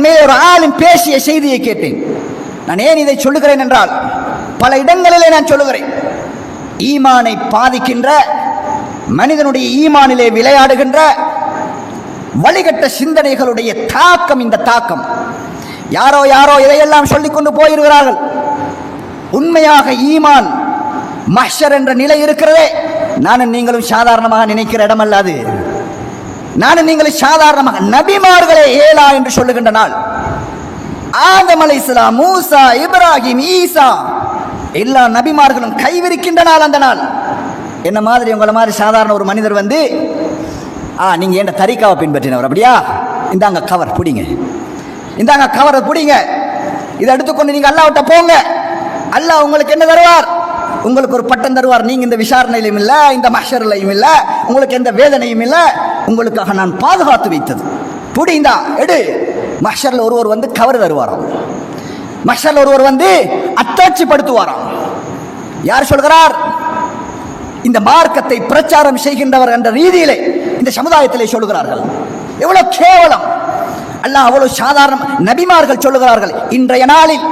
அண்மையில் ஒரு ஆளும் பேசிய செய்தியை கேட்டேன். நான் ஏன் இதை சொல்லுகிறேன் என்றால் பல இடங்களிலே நான் சொல்லுகிறேன். ஈமானை பாதிக்கின்ற மனிதனுடைய ஈமானிலே விளையாடுகின்ற வழிகட்ட சிந்தனைகளுடைய தாக்கம் இந்த தாக்கம். யாரோ யாரோ இதையெல்லாம் சொல்லிக்கொண்டு போயிருக்கிறார்கள். உண்மையாக ஈமான் மஷர் என்ற நிலை இருக்கிறதே. நானும் நீங்களும் சாதாரணமாக நினைக்கிற இடமல்ல அது நானும் நீங்களை சாதாரணமாக நபிமார்களே ஏலா என்று சொல்லுகின்ற நாள். ஆதம் அலை மூசா இப்ராஹிம் ஈசா எல்லா நபிமார்களும் கைவிரிக்கின்ற நாள் அந்த நாள். என்ன மாதிரி உங்களை மாதிரி சாதாரண ஒரு மனிதர் வந்து ஆ நீங்கள் என்ன தரிக்காவை பின்பற்றினவர்? அப்படியா? இந்தாங்க கவர் பிடிங்க. இந்தாங்க கவரை பிடிங்க. இதை எடுத்துக்கொண்டு நீங்கள் அல்லாவிட்ட போங்க. அல்லாஹ் உங்களுக்கு என்ன தருவார்? உங்களுக்கு ஒரு பட்டம் தருவார். நீங்க இந்த விசாரணையிலும் இல்ல இந்த மஷர்லையும் இல்ல உங்களுக்கு எந்த வேதனையும் இல்ல. உங்களுக்காக நான் பாதுகாத்து வைத்தது. புடிந்தா எடு. மஷரில் ஒருவர் வந்து கவர் தருவாராம். மஷரில் ஒருவர் வந்து அத்தாட்சிப்படுத்துவாராம். யார் சொல்கிறார்? இந்த மார்க்கத்தை பிரச்சாரம் செய்கின்றவர் என்ற ரீதியிலே இந்த சமுதாயத்திலே சொல்கிறார்கள். எவ்வளவு கேவலம். அல்லாஹ் அவ்வளவு சாதாரண நபிமார்கள் சொல்லுகிறார்கள் இன்றைய நாளில்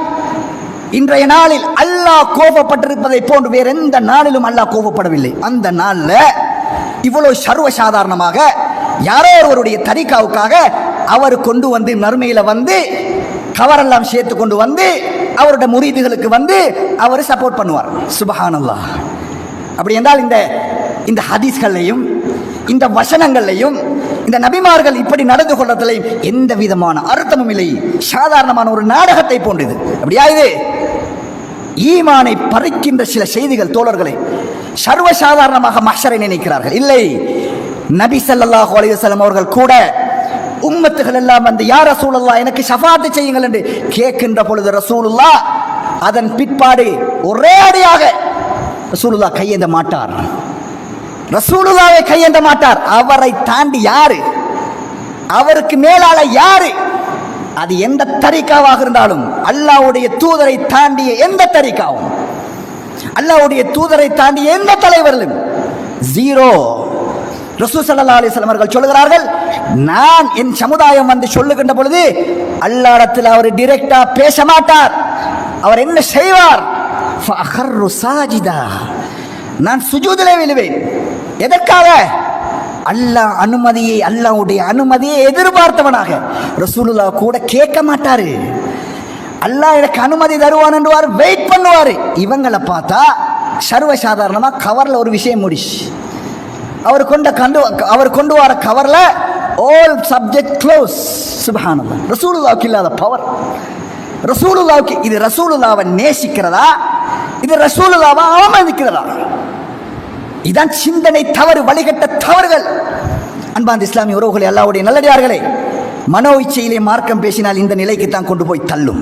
இன்றைய நாளில் அல்லாஹ் கோபப்பட்டிருப்பதை போன்று வேற எந்த நாளிலும் அல்லாஹ் கோபப்படவில்லை. அந்த நாளில் இவ்வளவு சர்வ சாதாரணமாக யாரோ ஒருவருடைய தரிக்காவுக்காக அவர் கொண்டு வந்து நறுமையில் வந்து கவரெல்லாம் சேர்த்து கொண்டு வந்து அவருடைய முறிதுகளுக்கு வந்து அவர் சப்போர்ட் பண்ணுவார். சுபஹானல்லா அப்படி என்றால் இந்த இந்த ஹதீஸ்களையும் இந்த வசனங்களையும் இந்த நபிமார்கள் இப்படி நடந்து கொள்றதுலையும் எந்த விதமான அர்த்தமும் இல்லை. சாதாரணமான ஒரு நாடகத்தை போன்றது. அப்படியா இது? ஈமானை பறிக்கின்ற சில செய்திகள் தோழர்களை சர்வசாதாரணமாக மஷரை நினைக்கிறார்கள். இல்லை நபி சல்லாஹ் அலைஹி அவர்கள் கூட உம்மத்துகள் எல்லாம் வந்து யார் ரசூலுல்லா எனக்கு ஷஃபாத்து செய்யுங்கள் என்று கேட்கின்ற பொழுது ரசூலுல்லா அதன் பிற்பாடு ஒரே அடியாக ரசூலுல்லா கையேந்த மாட்டார். ரசூலுல்லாவை கையேந்த மாட்டார். அவரை தாண்டி யாரு? அவருக்கு மேலால யாரு? அது எந்த தரிக்காவாக இருந்தாலும் அல்லாஹ்வுடைய தூதரை தாண்டிய எந்த தரிக்காவும்? அல்லாஹ்வுடைய தூதரை தாண்டிய எந்த தலைவர்களும் ஜீரோ. ரசூ சல்லா அலிஸ்லாம் அவர்கள் சொல்லுகிறார்கள் நான் என் சமுதாயம் வந்து சொல்லுகின்ற பொழுது அல்லாடத்தில் அவர் டிரெக்டா பேச மாட்டார். அவர் என்ன செய்வார்? நான் சுஜூதிலே விழுவேன். எதற்காக? அல்லாஹ் அனுமதியை அல்லாஹ்வுடைய அனுமதியை எதிர்பார்த்தவனாக. ரசூலுல்லா கூட கேட்க மாட்டாரு. அல்லாஹ் எனக்கு அனுமதி தருவான் என்றுவார் வெயிட் பண்ணுவார். இவங்களை பார்த்தா சர்வ கவரில் ஒரு விஷயம் முடிச்சு. அவர் கொண்ட கண்டு அவர் கொண்டு வர கவரில் ஆல் சப்ஜெக்ட் க்ளோஸ் சுபஹானல்லாஹ். ரசூலுல்லாவுக்கு இல்லாத பவர் ரசூலுல்லாவுக்கு இது ரசூலுல்லாவை நேசிக்கிறதா? இது ரசூலுல்லாவை அவமதிக்கிறதா? இதான் சிந்தனை தவறு வழிகட்ட தவறுகள். அன்பாந்த இஸ்லாமிய உறவுகளை அல்லாவுடைய நல்லடியார்களே மனோ இச்சையிலே மார்க்கம் பேசினால் இந்த நிலைக்கு தான் கொண்டு போய் தள்ளும்.